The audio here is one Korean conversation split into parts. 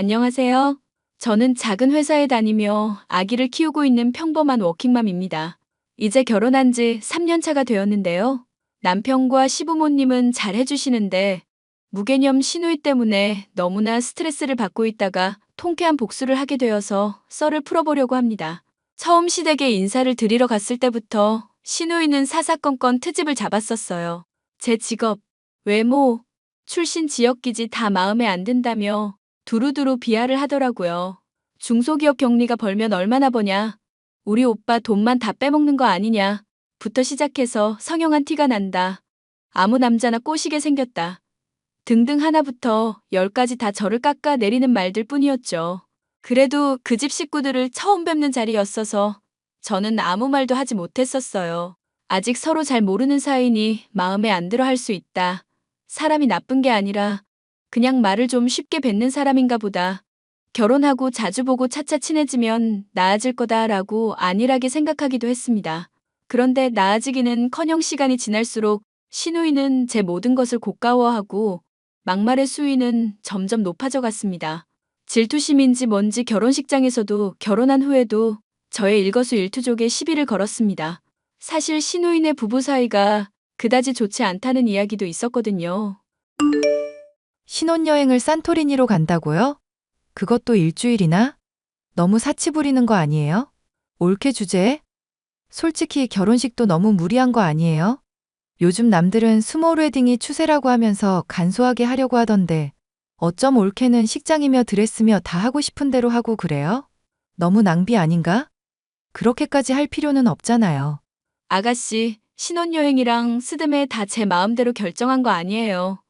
안녕하세요. 저는 작은 회사에 다니며 아기를 키우고 있는 평범한 워킹맘입니다. 이제 결혼한 지 3년 차가 되었는데요. 남편과 시부모님은 잘 해주시는데 무개념 시누이 때문에 너무나 스트레스를 받고 있다가 통쾌한 복수를 하게 되어서 썰을 풀어보려고 합니다. 처음 시댁에 인사를 드리러 갔을 때부터 시누이는 사사건건 트집을 잡았었어요. 제 직업, 외모, 출신 지역 기지 다 마음에 안 든다며 두루두루 비하를 하더라고요. 중소기업 격리가 벌면 얼마나 버냐? 우리 오빠 돈만 다 빼먹는 거 아니냐? 부터 시작해서 성형한 티가 난다. 아무 남자나 꼬시게 생겼다. 등등 하나부터 열까지 다 저를 깎아 내리는 말들 뿐이었죠. 그래도 그 집 식구들을 처음 뵙는 자리였어서 저는 아무 말도 하지 못했었어요. 아직 서로 잘 모르는 사이니 마음에 안 들어 할 수 있다. 사람이 나쁜 게 아니라 그냥 말을 좀 쉽게 뱉는 사람인가 보다. 결혼하고 자주 보고 차차 친해지면 나아질 거다라고 안일하게 생각하기도 했습니다. 그런데 나아지기는 커녕 시간이 지날수록 신우이는 제 모든 것을 고가워하고 막말의 수위는 점점 높아져 갔습니다. 질투심인지 뭔지 결혼식장에서도 결혼한 후에도 저의 일거수일투족에 시비를 걸었습니다. 사실 신우인의 부부 사이가 그다지 좋지 않다는 이야기도 있었거든요. 신혼여행을 산토리니로 간다고요? 그것도 일주일이나? 너무 사치 부리는 거 아니에요? 올케 주제에? 솔직히 결혼식도 너무 무리한 거 아니에요? 요즘 남들은 스몰 웨딩이 추세라고 하면서 간소하게 하려고 하던데 어쩜 올케는 식장이며 드레스며 다 하고 싶은 대로 하고 그래요? 너무 낭비 아닌가? 그렇게까지 할 필요는 없잖아요. 아가씨, 신혼여행이랑 스드메 다 제 마음대로 결정한 거 아니에요.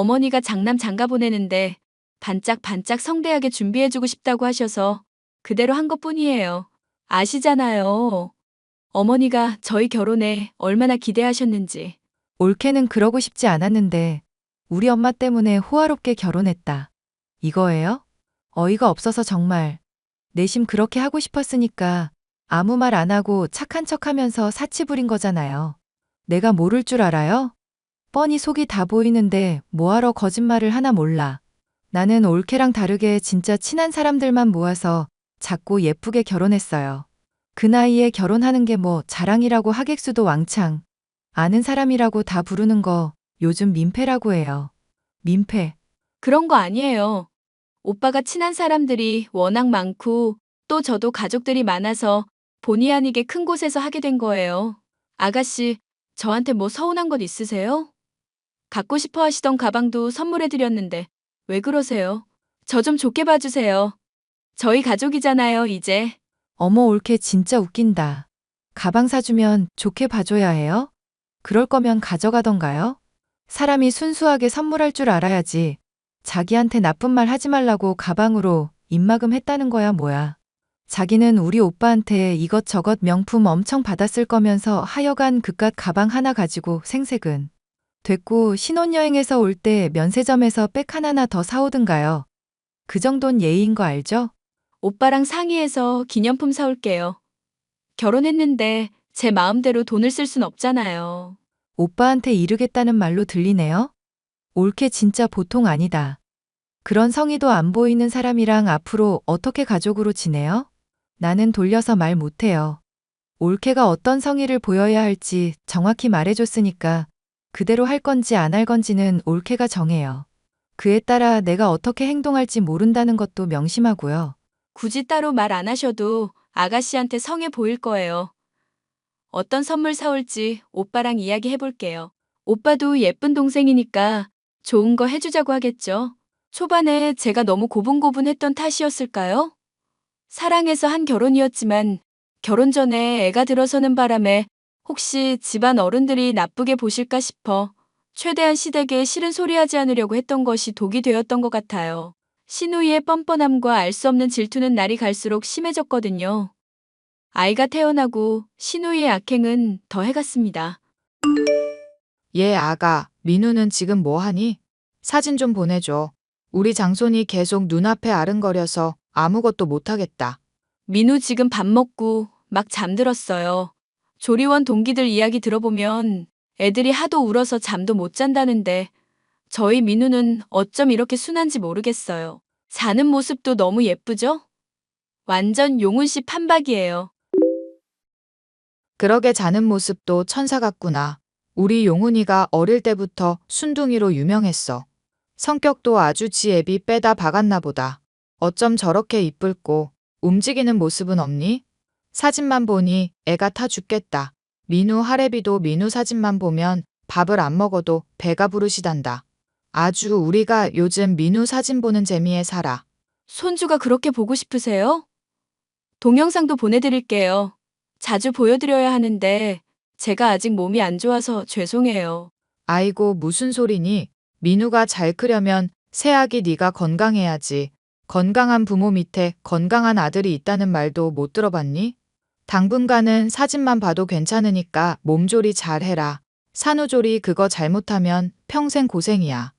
어머니가 장남 장가 보내는데 반짝반짝 성대하게 준비해주고 싶다고 하셔서 그대로 한 것 뿐이에요. 아시잖아요. 어머니가 저희 결혼에 얼마나 기대하셨는지. 올케는 그러고 싶지 않았는데 우리 엄마 때문에 호화롭게 결혼했다. 이거예요? 어이가 없어서 정말 내심 그렇게 하고 싶었으니까 아무 말 안 하고 착한 척 하면서 사치 부린 거잖아요. 내가 모를 줄 알아요? 뻔히 속이 다 보이는데 뭐하러 거짓말을 하나 몰라. 나는 올케랑 다르게 진짜 친한 사람들만 모아서 작고 예쁘게 결혼했어요. 그 나이에 결혼하는 게 뭐 자랑이라고 하객수도 왕창. 아는 사람이라고 다 부르는 거 요즘 민폐라고 해요. 민폐. 그런 거 아니에요. 오빠가 친한 사람들이 워낙 많고 또 저도 가족들이 많아서 본의 아니게 큰 곳에서 하게 된 거예요. 아가씨, 저한테 뭐 서운한 것 있으세요? 갖고 싶어 하시던 가방도 선물해 드렸는데 왜 그러세요? 저 좀 좋게 봐주세요. 저희 가족이잖아요, 이제. 어머 올케 진짜 웃긴다. 가방 사주면 좋게 봐줘야 해요? 그럴 거면 가져가던가요? 사람이 순수하게 선물할 줄 알아야지. 자기한테 나쁜 말 하지 말라고 가방으로 입막음 했다는 거야 뭐야. 자기는 우리 오빠한테 이것저것 명품 엄청 받았을 거면서 하여간 그깟 가방 하나 가지고 생색은. 됐고 신혼여행에서 올 때 면세점에서 백 하나나 더 사오든가요. 그 정도는 예의인 거 알죠? 오빠랑 상의해서 기념품 사올게요. 결혼했는데 제 마음대로 돈을 쓸 순 없잖아요. 오빠한테 이르겠다는 말로 들리네요? 올케 진짜 보통 아니다. 그런 성의도 안 보이는 사람이랑 앞으로 어떻게 가족으로 지내요? 나는 돌려서 말 못해요. 올케가 어떤 성의를 보여야 할지 정확히 말해줬으니까 그대로 할 건지 안 할 건지는 올케가 정해요. 그에 따라 내가 어떻게 행동할지 모른다는 것도 명심하고요. 굳이 따로 말 안 하셔도 아가씨한테 성해 보일 거예요. 어떤 선물 사올지 오빠랑 이야기해 볼게요. 오빠도 예쁜 동생이니까 좋은 거 해주자고 하겠죠. 초반에 제가 너무 고분고분했던 탓이었을까요? 사랑해서 한 결혼이었지만 결혼 전에 애가 들어서는 바람에 혹시 집안 어른들이 나쁘게 보실까 싶어 최대한 시댁에 싫은 소리 하지 않으려고 했던 것이 독이 되었던 것 같아요. 신우이의 뻔뻔함과 알 수 없는 질투는 날이 갈수록 심해졌거든요. 아이가 태어나고 신우이의 악행은 더해갔습니다. 얘 아가, 민우는 지금 뭐 하니? 사진 좀 보내줘. 우리 장손이 계속 눈앞에 아른거려서 아무것도 못하겠다. 민우 지금 밥 먹고 막 잠들었어요. 조리원 동기들 이야기 들어보면 애들이 하도 울어서 잠도 못 잔다는데 저희 민우는 어쩜 이렇게 순한지 모르겠어요. 자는 모습도 너무 예쁘죠? 완전 용훈 씨 판박이에요. 그러게 자는 모습도 천사 같구나. 우리 용훈이가 어릴 때부터 순둥이로 유명했어. 성격도 아주 지 애비 빼다 박았나 보다. 어쩜 저렇게 이쁠고 움직이는 모습은 없니? 사진만 보니 애가 타 죽겠다. 민우 하래비도 민우 사진만 보면 밥을 안 먹어도 배가 부르시단다. 아주 우리가 요즘 민우 사진 보는 재미에 살아. 손주가 그렇게 보고 싶으세요? 동영상도 보내드릴게요. 자주 보여드려야 하는데 제가 아직 몸이 안 좋아서 죄송해요. 아이고 무슨 소리니? 민우가 잘 크려면 새아기 네가 건강해야지. 건강한 부모 밑에 건강한 아들이 있다는 말도 못 들어봤니? 당분간은 사진만 봐도 괜찮으니까 몸조리 잘 해라. 산후조리 그거 잘못하면 평생 고생이야.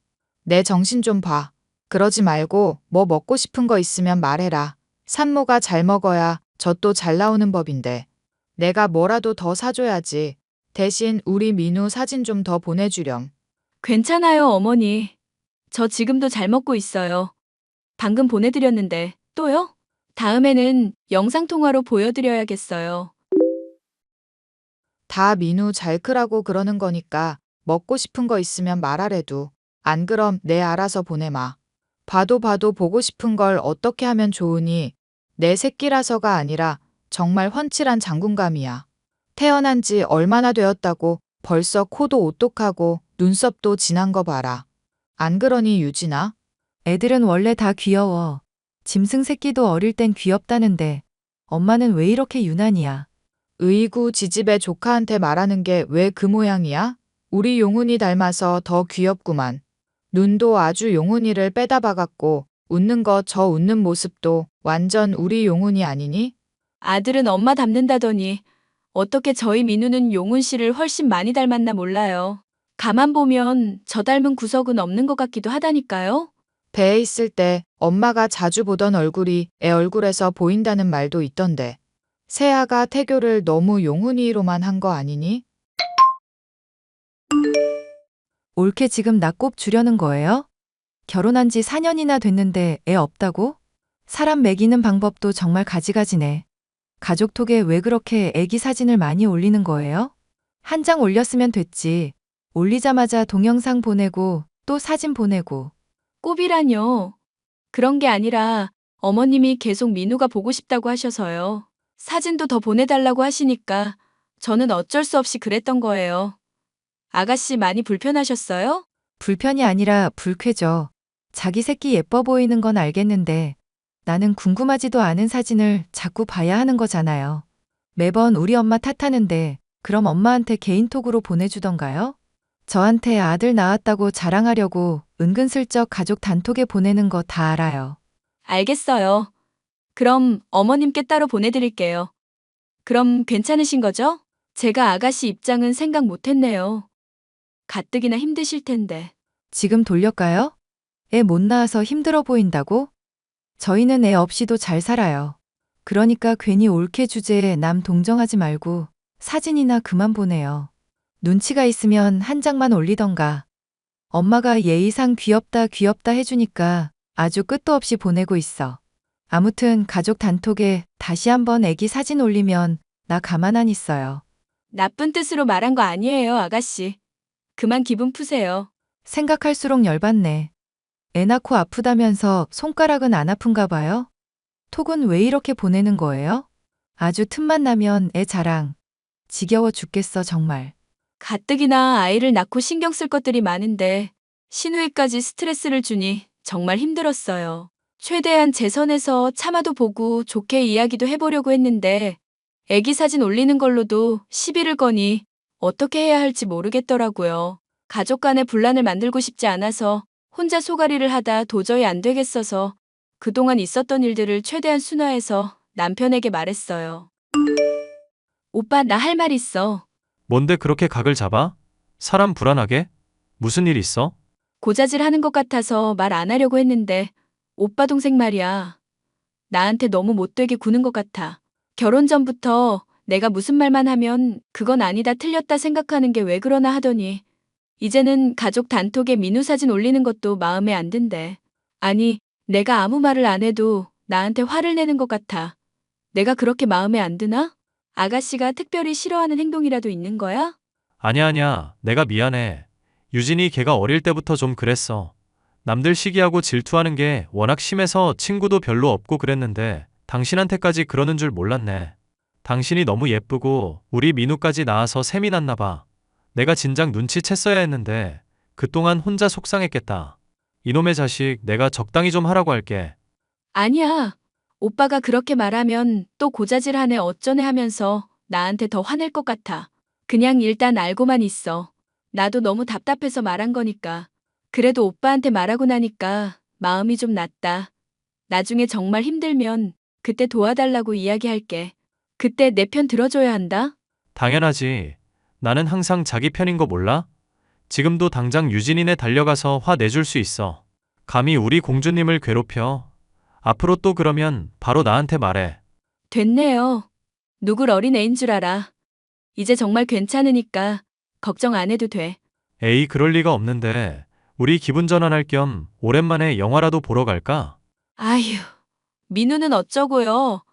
내 정신 좀 봐. 그러지 말고 뭐 먹고 싶은 거 있으면 말해라. 산모가 잘 먹어야 젖도 잘 나오는 법인데. 내가 뭐라도 더 사줘야지. 대신 우리 민우 사진 좀 더 보내주렴. 괜찮아요, 어머니. 저 지금도 잘 먹고 있어요. 방금 보내드렸는데, 또요? 다음에는 영상통화로 보여드려야겠어요. 다 민우 잘 크라고 그러는 거니까 먹고 싶은 거 있으면 말하래도. 안 그럼 내 알아서 보내마. 봐도 봐도 보고 싶은 걸 어떻게 하면 좋으니 내 새끼라서가 아니라 정말 훤칠한 장군감이야. 태어난 지 얼마나 되었다고 벌써 코도 오똑하고 눈썹도 진한 거 봐라. 안 그러니 유진아? 애들은 원래 다 귀여워. 짐승 새끼도 어릴 땐 귀엽다는데 엄마는 왜 이렇게 유난이야? 의구 지집애 조카한테 말하는 게 왜 그 모양이야? 우리 용훈이 닮아서 더 귀엽구만. 눈도 아주 용훈이를 빼다 박았고 웃는 거 저 웃는 모습도 완전 우리 용훈이 아니니? 아들은 엄마 닮는다더니 어떻게 저희 민우는 용훈 씨를 훨씬 많이 닮았나 몰라요. 가만 보면 저 닮은 구석은 없는 것 같기도 하다니까요. 배에 있을 때 엄마가 자주 보던 얼굴이 애 얼굴에서 보인다는 말도 있던데. 세아가 태교를 너무 용훈이로만 한 거 아니니? 옳게 지금 나 꼽 주려는 거예요? 결혼한 지 4년이나 됐는데 애 없다고? 사람 먹이는 방법도 정말 가지가지네. 가족톡에 왜 그렇게 애기 사진을 많이 올리는 거예요? 한 장 올렸으면 됐지. 올리자마자 동영상 보내고 또 사진 보내고. 꼽이라뇨. 그런 게 아니라 어머님이 계속 민우가 보고 싶다고 하셔서요. 사진도 더 보내달라고 하시니까 저는 어쩔 수 없이 그랬던 거예요. 아가씨 많이 불편하셨어요? 불편이 아니라 불쾌죠. 자기 새끼 예뻐 보이는 건 알겠는데 나는 궁금하지도 않은 사진을 자꾸 봐야 하는 거잖아요. 매번 우리 엄마 탓하는데 그럼 엄마한테 개인톡으로 보내주던가요? 저한테 아들 낳았다고 자랑하려고 은근슬쩍 가족 단톡에 보내는 거 다 알아요. 알겠어요. 그럼 어머님께 따로 보내드릴게요. 그럼 괜찮으신 거죠? 제가 아가씨 입장은 생각 못 했네요. 가뜩이나 힘드실 텐데. 지금 돌려까요? 애 못 낳아서 힘들어 보인다고? 저희는 애 없이도 잘 살아요. 그러니까 괜히 옳게 주제에 남 동정하지 말고 사진이나 그만 보내요. 눈치가 있으면 한 장만 올리던가. 엄마가 예의상 귀엽다 귀엽다 해주니까 아주 끝도 없이 보내고 있어. 아무튼 가족 단톡에 다시 한번 애기 사진 올리면 나 가만 안 있어요. 나쁜 뜻으로 말한 거 아니에요, 아가씨. 그만 기분 푸세요. 생각할수록 열받네. 애 낳고 아프다면서 손가락은 안 아픈가 봐요? 톡은 왜 이렇게 보내는 거예요? 아주 틈만 나면 애 자랑. 지겨워 죽겠어, 정말. 가뜩이나 아이를 낳고 신경 쓸 것들이 많은데 신우이까지 스트레스를 주니 정말 힘들었어요. 최대한 제 선에서 참아도 보고 좋게 이야기도 해보려고 했는데 애기 사진 올리는 걸로도 시비를 거니 어떻게 해야 할지 모르겠더라고요. 가족 간의 분란을 만들고 싶지 않아서 혼자 소가리를 하다 도저히 안 되겠어서 그동안 있었던 일들을 최대한 순화해서 남편에게 말했어요. 오빠 나 할 말 있어. 뭔데 그렇게 각을 잡아? 사람 불안하게? 무슨 일 있어? 고자질 하는 것 같아서 말 안 하려고 했는데 오빠 동생 말이야. 나한테 너무 못되게 구는 것 같아. 결혼 전부터 내가 무슨 말만 하면 그건 아니다 틀렸다 생각하는 게 왜 그러나 하더니 이제는 가족 단톡에 민우 사진 올리는 것도 마음에 안 든대. 아니 내가 아무 말을 안 해도 나한테 화를 내는 것 같아. 내가 그렇게 마음에 안 드나? 아가씨가 특별히 싫어하는 행동이라도 있는 거야? 아니야, 아니야. 내가 미안해. 유진이 걔가 어릴 때부터 좀 그랬어. 남들 시기하고 질투하는 게 워낙 심해서 친구도 별로 없고 그랬는데 당신한테까지 그러는 줄 몰랐네. 당신이 너무 예쁘고 우리 민우까지 낳아서 셈이 났나 봐. 내가 진작 눈치챘어야 했는데 그동안 혼자 속상했겠다. 이놈의 자식 내가 적당히 좀 하라고 할게. 아니야. 오빠가 그렇게 말하면 또 고자질하네 어쩌네 하면서 나한테 더 화낼 것 같아. 그냥 일단 알고만 있어. 나도 너무 답답해서 말한 거니까. 그래도 오빠한테 말하고 나니까 마음이 좀 낫다. 나중에 정말 힘들면 그때 도와달라고 이야기할게. 그때 내 편 들어줘야 한다. 당연하지. 나는 항상 자기 편인 거 몰라? 지금도 당장 유진이네 달려가서 화 내줄 수 있어. 감히 우리 공주님을 괴롭혀. 앞으로 또 그러면 바로 나한테 말해. 됐네요. 누굴 어린 애인 줄 알아. 이제 정말 괜찮으니까 걱정 안 해도 돼. 에이, 그럴 리가 없는데. 우리 기분 전환할 겸 오랜만에 영화라도 보러 갈까? 아휴, 민우는 어쩌고요.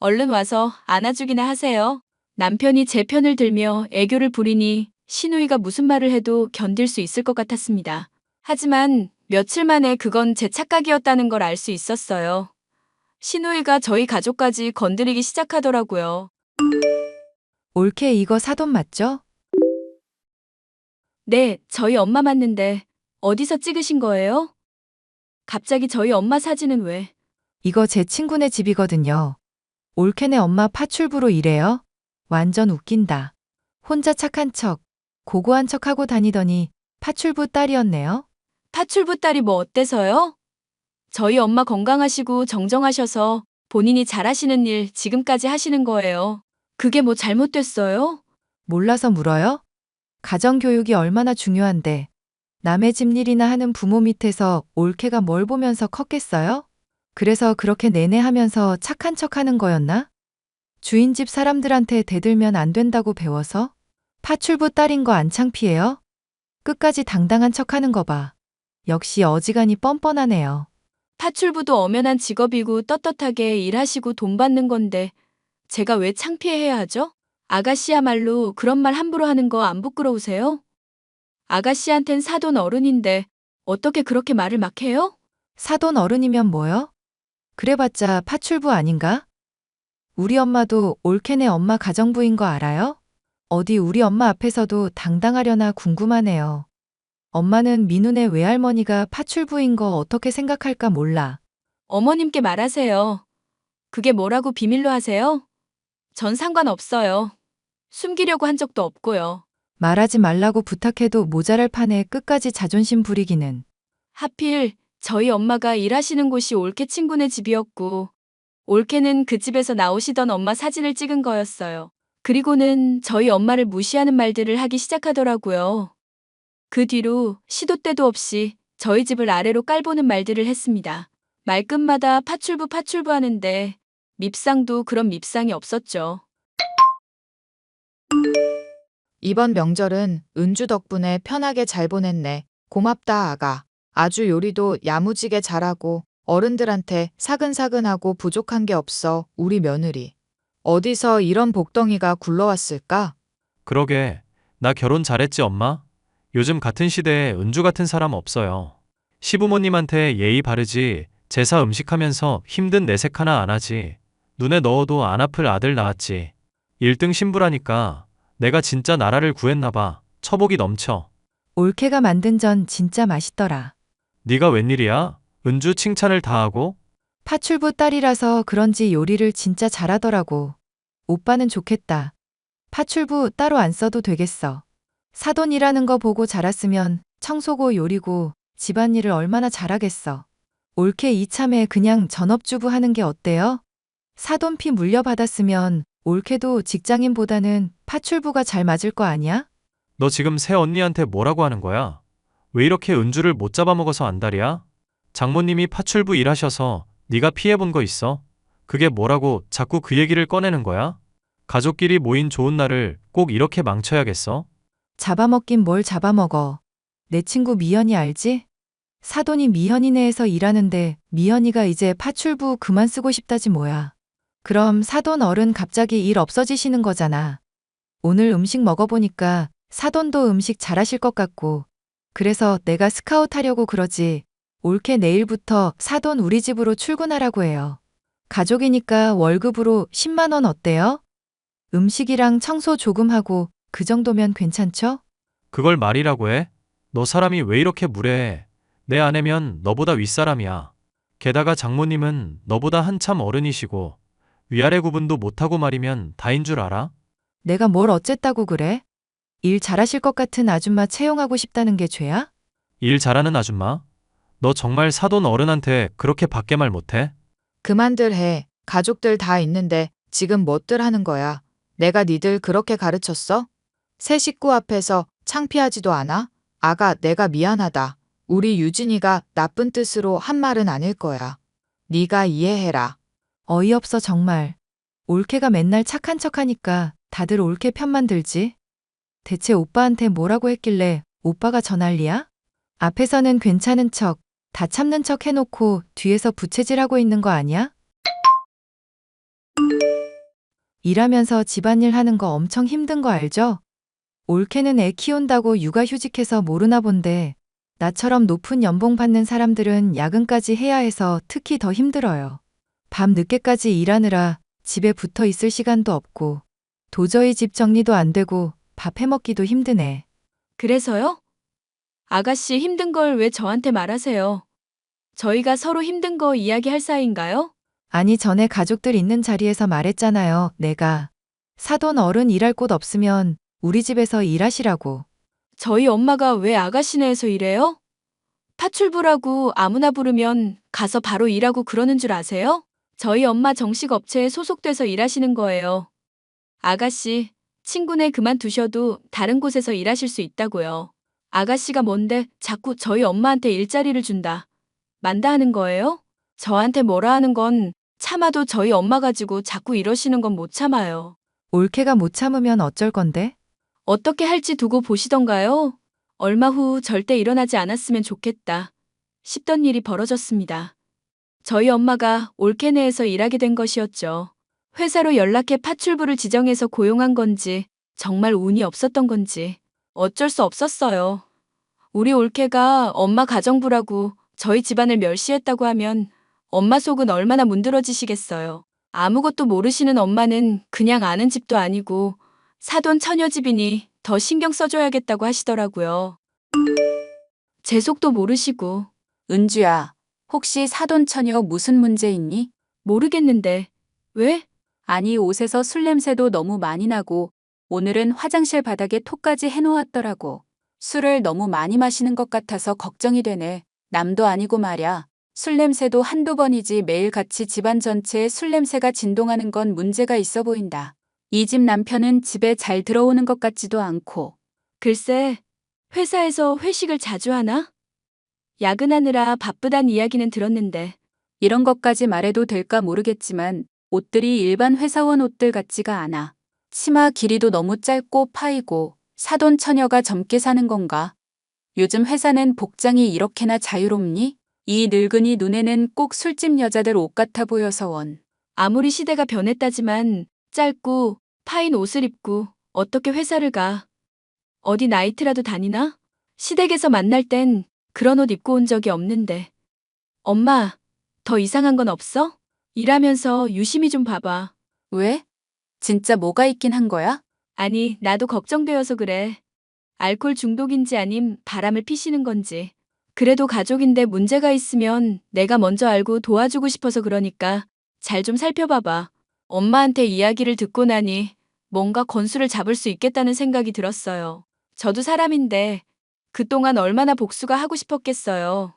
얼른 와서 안아주기나 하세요. 남편이 제 편을 들며 애교를 부리니 신우이가 무슨 말을 해도 견딜 수 있을 것 같았습니다. 하지만 며칠 만에 그건 제 착각이었다는 걸 알 수 있었어요. 신우이가 저희 가족까지 건드리기 시작하더라고요. 올케 이거 사돈 맞죠? 네, 저희 엄마 맞는데 어디서 찍으신 거예요? 갑자기 저희 엄마 사진은 왜? 이거 제 친구네 집이거든요. 올케네 엄마 파출부로 일해요. 완전 웃긴다. 혼자 착한 척, 고고한 척 하고 다니더니 파출부 딸이었네요. 파출부 딸이 뭐 어때서요? 저희 엄마 건강하시고 정정하셔서 본인이 잘하시는 일 지금까지 하시는 거예요. 그게 뭐 잘못됐어요? 몰라서 물어요? 가정교육이 얼마나 중요한데 남의 집 일이나 하는 부모 밑에서 올케가 뭘 보면서 컸겠어요? 그래서 그렇게 내내 하면서 착한 척 하는 거였나? 주인 집 사람들한테 대들면 안 된다고 배워서? 파출부 딸인 거 안 창피해요? 끝까지 당당한 척 하는 거 봐. 역시 어지간히 뻔뻔하네요. 파출부도 엄연한 직업이고 떳떳하게 일하시고 돈 받는 건데 제가 왜 창피해야 하죠? 아가씨야말로 그런 말 함부로 하는 거 안 부끄러우세요? 아가씨한텐 사돈 어른인데 어떻게 그렇게 말을 막 해요? 사돈 어른이면 뭐요? 그래봤자 파출부 아닌가? 우리 엄마도 올케네 엄마 가정부인 거 알아요? 어디 우리 엄마 앞에서도 당당하려나 궁금하네요. 엄마는 민훈의 외할머니가 파출부인 거 어떻게 생각할까 몰라. 어머님께 말하세요. 그게 뭐라고 비밀로 하세요? 전 상관없어요. 숨기려고 한 적도 없고요. 말하지 말라고 부탁해도 모자랄 판에 끝까지 자존심 부리기는. 하필 저희 엄마가 일하시는 곳이 올케 친구네 집이었고, 올케는 그 집에서 나오시던 엄마 사진을 찍은 거였어요. 그리고는 저희 엄마를 무시하는 말들을 하기 시작하더라고요. 그 뒤로 시도 때도 없이 저희 집을 아래로 깔보는 말들을 했습니다. 말끝마다 파출부 파출부 하는데 밉상도 그런 밉상이 없었죠. 이번 명절은 은주 덕분에 편하게 잘 보냈네. 고맙다, 아가. 아주 요리도 야무지게 잘하고 어른들한테 사근사근하고 부족한 게 없어, 우리 며느리. 어디서 이런 복덩이가 굴러왔을까? 그러게. 나 결혼 잘했지, 엄마? 요즘 같은 시대에 은주 같은 사람 없어요. 시부모님한테 예의 바르지, 제사 음식하면서 힘든 내색 하나 안 하지. 눈에 넣어도 안 아플 아들 낳았지. 1등 신부라니까 내가 진짜 나라를 구했나 봐. 처복이 넘쳐. 올케가 만든 전 진짜 맛있더라. 네가 웬일이야? 은주 칭찬을 다 하고? 파출부 딸이라서 그런지 요리를 진짜 잘하더라고. 오빠는 좋겠다. 파출부 따로 안 써도 되겠어. 사돈 일하는 거 보고 자랐으면 청소고 요리고 집안일을 얼마나 잘하겠어. 올케 이참에 그냥 전업주부 하는 게 어때요? 사돈 피 물려받았으면 올케도 직장인보다는 파출부가 잘 맞을 거 아니야? 너 지금 새 언니한테 뭐라고 하는 거야? 왜 이렇게 은주를 못 잡아먹어서 안달이야? 장모님이 파출부 일하셔서 네가 피해본 거 있어? 그게 뭐라고 자꾸 그 얘기를 꺼내는 거야? 가족끼리 모인 좋은 날을 꼭 이렇게 망쳐야겠어? 잡아먹긴 뭘 잡아먹어. 내 친구 미연이 알지? 사돈이 미현이네에서 일하는데 미현이가 이제 파출부 그만 쓰고 싶다지 뭐야. 그럼 사돈 어른 갑자기 일 없어지시는 거잖아. 오늘 음식 먹어보니까 사돈도 음식 잘하실 것 같고 그래서 내가 스카우트 하려고 그러지. 올케 내일부터 사돈 우리 집으로 출근하라고 해요. 가족이니까 월급으로 10만 원 어때요? 음식이랑 청소 조금 하고 그 정도면 괜찮죠? 그걸 말이라고 해? 너 사람이 왜 이렇게 무례해? 내 아내면 너보다 윗사람이야. 게다가 장모님은 너보다 한참 어른이시고 위아래 구분도 못하고 말이면 다인 줄 알아? 내가 뭘 어쨌다고 그래? 일 잘하실 것 같은 아줌마 채용하고 싶다는 게 죄야? 일 잘하는 아줌마? 너 정말 사돈 어른한테 그렇게 밖에 말 못해? 그만들 해. 가족들 다 있는데 지금 뭣들 하는 거야? 내가 니들 그렇게 가르쳤어? 새 식구 앞에서 창피하지도 않아? 아가, 내가 미안하다. 우리 유진이가 나쁜 뜻으로 한 말은 아닐 거야. 네가 이해해라. 어이없어 정말. 올케가 맨날 착한 척하니까 다들 올케 편만 들지? 대체 오빠한테 뭐라고 했길래 오빠가 저 난리야? 앞에서는 괜찮은 척, 다 참는 척 해놓고 뒤에서 부채질하고 있는 거 아니야? 일하면서 집안일 하는 거 엄청 힘든 거 알죠? 올케는 애 키운다고 육아휴직해서 모르나 본데 나처럼 높은 연봉 받는 사람들은 야근까지 해야 해서 특히 더 힘들어요. 밤 늦게까지 일하느라 집에 붙어 있을 시간도 없고 도저히 집 정리도 안 되고 밥 해먹기도 힘드네. 그래서요? 아가씨 힘든 걸 왜 저한테 말하세요? 저희가 서로 힘든 거 이야기할 사이인가요? 아니 전에 가족들 있는 자리에서 말했잖아요. 내가 사돈 어른 일할 곳 없으면 우리 집에서 일하시라고. 저희 엄마가 왜 아가씨네에서 일해요? 파출부라고 아무나 부르면 가서 바로 일하고 그러는 줄 아세요? 저희 엄마 정식 업체에 소속돼서 일하시는 거예요. 아가씨, 친구네 그만두셔도 다른 곳에서 일하실 수 있다고요. 아가씨가 뭔데 자꾸 저희 엄마한테 일자리를 준다. 만다 하는 거예요? 저한테 뭐라 하는 건 참아도 저희 엄마 가지고 자꾸 이러시는 건 못 참아요. 올케가 못 참으면 어쩔 건데? 어떻게 할지 두고 보시던가요? 얼마 후 절대 일어나지 않았으면 좋겠다. 싶던 일이 벌어졌습니다. 저희 엄마가 올케네에서 일하게 된 것이었죠. 회사로 연락해 파출부를 지정해서 고용한 건지, 정말 운이 없었던 건지, 어쩔 수 없었어요. 우리 올케가 엄마 가정부라고 저희 집안을 멸시했다고 하면 엄마 속은 얼마나 문드러지시겠어요. 아무것도 모르시는 엄마는 그냥 아는 집도 아니고 사돈 처녀집이니 더 신경 써줘야겠다고 하시더라고요. 제 속도 모르시고 은주야, 혹시 사돈 처녀 무슨 문제 있니? 모르겠는데 왜? 아니 옷에서 술 냄새도 너무 많이 나고 오늘은 화장실 바닥에 톡까지 해놓았더라고. 술을 너무 많이 마시는 것 같아서 걱정이 되네. 남도 아니고 말야. 술 냄새도 한두 번이지 매일 같이 집안 전체에 술 냄새가 진동하는 건 문제가 있어 보인다. 이 집 남편은 집에 잘 들어오는 것 같지도 않고 글쎄 회사에서 회식을 자주 하나? 야근하느라 바쁘단 이야기는 들었는데 이런 것까지 말해도 될까 모르겠지만 옷들이 일반 회사원 옷들 같지가 않아. 치마 길이도 너무 짧고 파이고 사돈 처녀가 젊게 사는 건가? 요즘 회사는 복장이 이렇게나 자유롭니? 이 늙은이 눈에는 꼭 술집 여자들 옷 같아 보여서 원. 아무리 시대가 변했다지만 짧고 파인 옷을 입고 어떻게 회사를 가? 어디 나이트라도 다니나? 시댁에서 만날 땐 그런 옷 입고 온 적이 없는데. 엄마, 더 이상한 건 없어? 일하면서 유심히 좀 봐봐. 왜? 진짜 뭐가 있긴 한 거야? 아니, 나도 걱정되어서 그래. 알코올 중독인지 아님 바람을 피시는 건지. 그래도 가족인데 문제가 있으면 내가 먼저 알고 도와주고 싶어서 그러니까 잘 좀 살펴봐봐. 엄마한테 이야기를 듣고 나니 뭔가 건수를 잡을 수 있겠다는 생각이 들었어요. 저도 사람인데 그동안 얼마나 복수가 하고 싶었겠어요.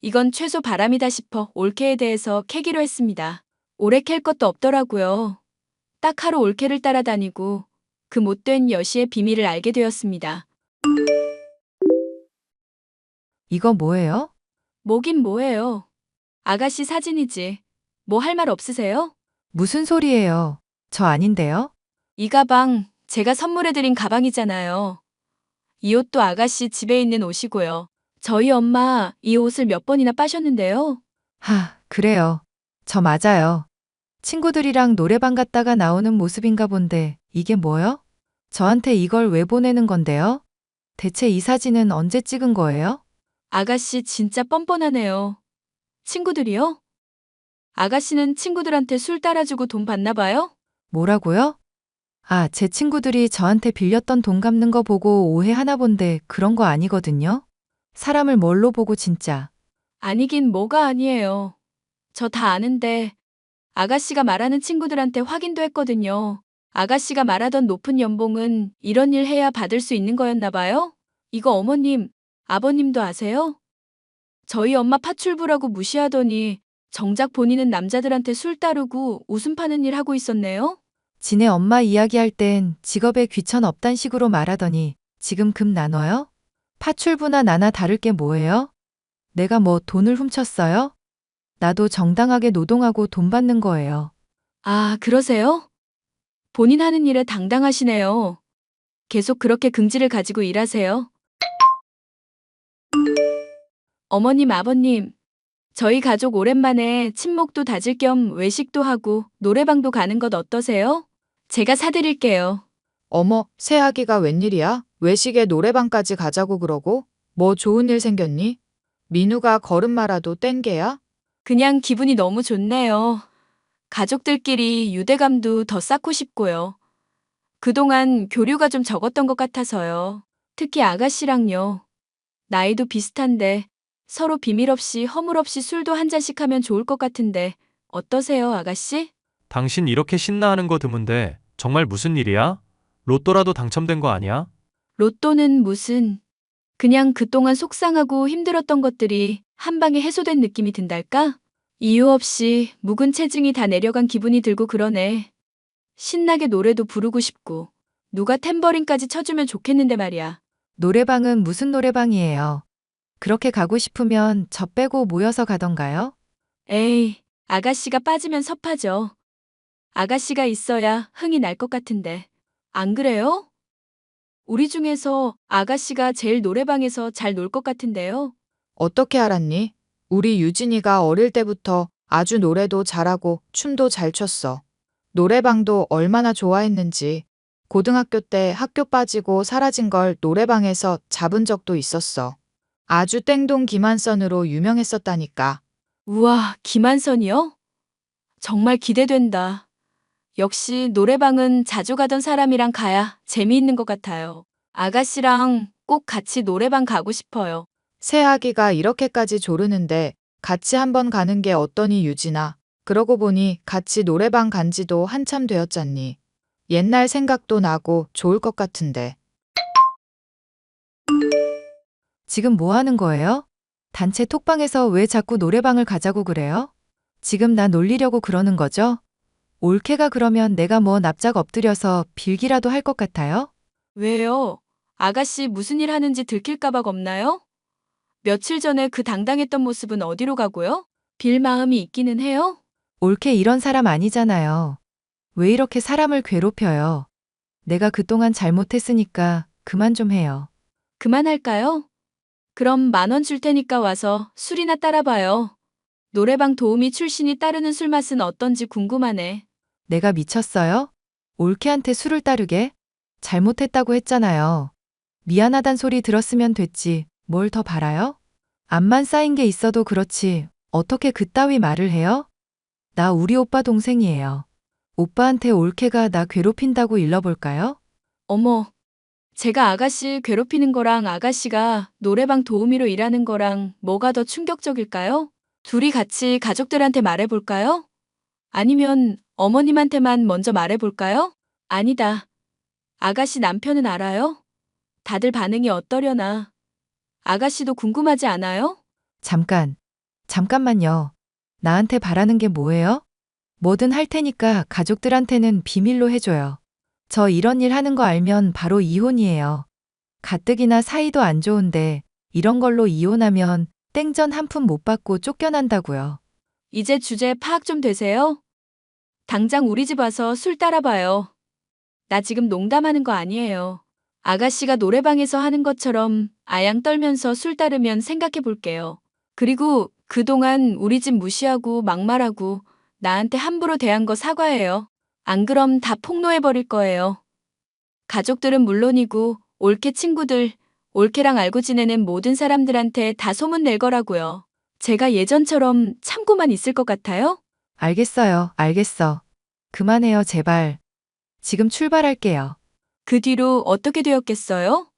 이건 최소 바람이다 싶어 올케에 대해서 캐기로 했습니다. 오래 캘 것도 없더라고요. 딱 하루 올케를 따라다니고 그 못된 여시의 비밀을 알게 되었습니다. 이거 뭐예요? 뭐긴 뭐예요. 아가씨 사진이지. 뭐 할 말 없으세요? 무슨 소리예요? 저 아닌데요? 이 가방 제가 선물해드린 가방이잖아요. 이 옷도 아가씨 집에 있는 옷이고요. 저희 엄마 이 옷을 몇 번이나 빠셨는데요. 하, 그래요. 저 맞아요. 친구들이랑 노래방 갔다가 나오는 모습인가 본데 이게 뭐요? 저한테 이걸 왜 보내는 건데요? 대체 이 사진은 언제 찍은 거예요? 아가씨 진짜 뻔뻔하네요. 친구들이요? 아가씨는 친구들한테 술 따라주고 돈 받나 봐요? 뭐라고요? 아, 제 친구들이 저한테 빌렸던 돈 갚는 거 보고 오해하나 본데 그런 거 아니거든요? 사람을 뭘로 보고 진짜. 아니긴 뭐가 아니에요. 저 다 아는데 아가씨가 말하는 친구들한테 확인도 했거든요. 아가씨가 말하던 높은 연봉은 이런 일 해야 받을 수 있는 거였나 봐요? 이거 어머님, 아버님도 아세요? 저희 엄마 파출부라고 무시하더니 정작 본인은 남자들한테 술 따르고 웃음 파는 일 하고 있었네요? 지네 엄마 이야기할 땐 직업에 귀천 없단 식으로 말하더니 지금 금 나눠요? 파출부나 나나 다를 게 뭐예요? 내가 뭐 돈을 훔쳤어요? 나도 정당하게 노동하고 돈 받는 거예요. 아, 그러세요? 본인 하는 일에 당당하시네요. 계속 그렇게 긍지를 가지고 일하세요. 어머님, 아버님, 저희 가족 오랜만에 친목도 다질 겸 외식도 하고 노래방도 가는 것 어떠세요? 제가 사드릴게요. 어머, 새아기가 웬일이야? 외식에 노래방까지 가자고 그러고? 뭐 좋은 일 생겼니? 민우가 걸음마라도 뗀 게야? 그냥 기분이 너무 좋네요. 가족들끼리 유대감도 더 쌓고 싶고요. 그동안 교류가 좀 적었던 것 같아서요. 특히 아가씨랑요. 나이도 비슷한데 서로 비밀 없이 허물 없이 술도 한 잔씩 하면 좋을 것 같은데 어떠세요, 아가씨? 당신 이렇게 신나하는 거 드문데 정말 무슨 일이야? 로또라도 당첨된 거 아니야? 로또는 무슨 그냥 그동안 속상하고 힘들었던 것들이 한 방에 해소된 느낌이 든달까? 이유 없이 묵은 체증이 다 내려간 기분이 들고 그러네. 신나게 노래도 부르고 싶고 누가 탬버린까지 쳐주면 좋겠는데 말이야. 노래방은 무슨 노래방이에요? 그렇게 가고 싶으면 저 빼고 모여서 가던가요? 에이, 아가씨가 빠지면 섭하죠. 아가씨가 있어야 흥이 날 것 같은데. 안 그래요? 우리 중에서 아가씨가 제일 노래방에서 잘 놀 것 같은데요. 어떻게 알았니? 우리 유진이가 어릴 때부터 아주 노래도 잘하고 춤도 잘 췄어. 노래방도 얼마나 좋아했는지 고등학교 때 학교 빠지고 사라진 걸 노래방에서 잡은 적도 있었어. 아주 땡동 기만선으로 유명했었다니까. 우와, 김한선이요? 정말 기대된다. 역시 노래방은 자주 가던 사람이랑 가야 재미있는 것 같아요. 아가씨랑 꼭 같이 노래방 가고 싶어요. 새 아기가 이렇게까지 조르는데 같이 한번 가는 게 어떠니 유진아. 그러고 보니 같이 노래방 간 지도 한참 되었잖니. 옛날 생각도 나고 좋을 것 같은데. 지금 뭐 하는 거예요? 단체 톡방에서 왜 자꾸 노래방을 가자고 그래요? 지금 나 놀리려고 그러는 거죠? 올케가 그러면 내가 뭐 납작 엎드려서 빌기라도 할 것 같아요? 왜요? 아가씨 무슨 일 하는지 들킬까봐 겁나요? 며칠 전에 그 당당했던 모습은 어디로 가고요? 빌 마음이 있기는 해요? 올케 이런 사람 아니잖아요. 왜 이렇게 사람을 괴롭혀요? 내가 그동안 잘못했으니까 그만 좀 해요. 그만할까요? 그럼 만 원 줄 테니까 와서 술이나 따라봐요. 노래방 도우미 출신이 따르는 술 맛은 어떤지 궁금하네. 내가 미쳤어요? 올케한테 술을 따르게? 잘못했다고 했잖아요. 미안하단 소리 들었으면 됐지. 뭘 더 바라요? 암만 쌓인 게 있어도 그렇지. 어떻게 그따위 말을 해요? 나 우리 오빠 동생이에요. 오빠한테 올케가 나 괴롭힌다고 일러볼까요? 어머, 제가 아가씨 괴롭히는 거랑 아가씨가 노래방 도우미로 일하는 거랑 뭐가 더 충격적일까요? 둘이 같이 가족들한테 말해볼까요? 아니면 어머님한테만 먼저 말해볼까요? 아니다. 아가씨 남편은 알아요? 다들 반응이 어떠려나? 아가씨도 궁금하지 않아요? 잠깐. 잠깐만요. 나한테 바라는 게 뭐예요? 뭐든 할 테니까 가족들한테는 비밀로 해줘요. 저 이런 일 하는 거 알면 바로 이혼이에요. 가뜩이나 사이도 안 좋은데 이런 걸로 이혼하면 땡전 한 푼 못 받고 쫓겨난다고요. 이제 주제 파악 좀 되세요? 당장 우리 집 와서 술 따라봐요. 나 지금 농담하는 거 아니에요. 아가씨가 노래방에서 하는 것처럼 아양 떨면서 술 따르면 생각해 볼게요. 그리고 그동안 우리 집 무시하고 막말하고 나한테 함부로 대한 거 사과해요. 안 그럼 다 폭로해 버릴 거예요. 가족들은 물론이고 올케 친구들, 올케랑 알고 지내는 모든 사람들한테 다 소문 낼 거라고요. 제가 예전처럼 참고만 있을 것 같아요? 알겠어요. 알겠어. 그만해요, 제발. 지금 출발할게요. 그 뒤로 어떻게 되었겠어요?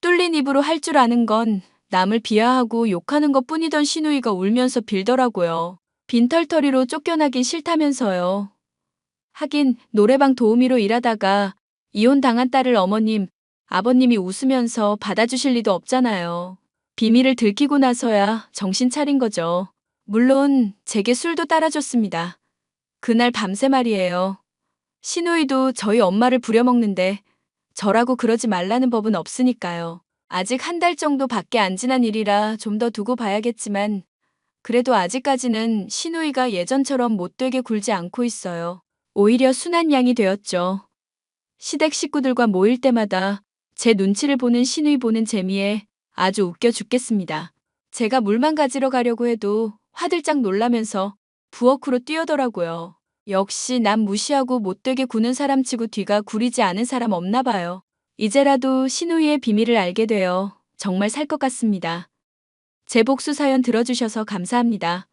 뚫린 입으로 할 줄 아는 건 남을 비하하고 욕하는 것 뿐이던 신우이가 울면서 빌더라고요. 빈털터리로 쫓겨나긴 싫다면서요. 하긴 노래방 도우미로 일하다가 이혼 당한 딸을 어머님, 아버님이 웃으면서 받아주실 리도 없잖아요. 비밀을 들키고 나서야 정신 차린 거죠. 물론 제게 술도 따라줬습니다. 그날 밤새 말이에요. 신우이도 저희 엄마를 부려먹는데 저라고 그러지 말라는 법은 없으니까요. 아직 한 달 정도 밖에 안 지난 일이라 좀 더 두고 봐야겠지만 그래도 아직까지는 신우이가 예전처럼 못되게 굴지 않고 있어요. 오히려 순한 양이 되었죠. 시댁 식구들과 모일 때마다 제 눈치를 보는 신우이 보는 재미에 아주 웃겨 죽겠습니다. 제가 물만 가지러 가려고 해도 화들짝 놀라면서 부엌으로 뛰어더라고요. 역시 남 무시하고 못되게 구는 사람 치고 뒤가 구리지 않은 사람 없나 봐요. 이제라도 신우이의 비밀을 알게 되어 정말 살 것 같습니다. 제 복수 사연 들어주셔서 감사합니다.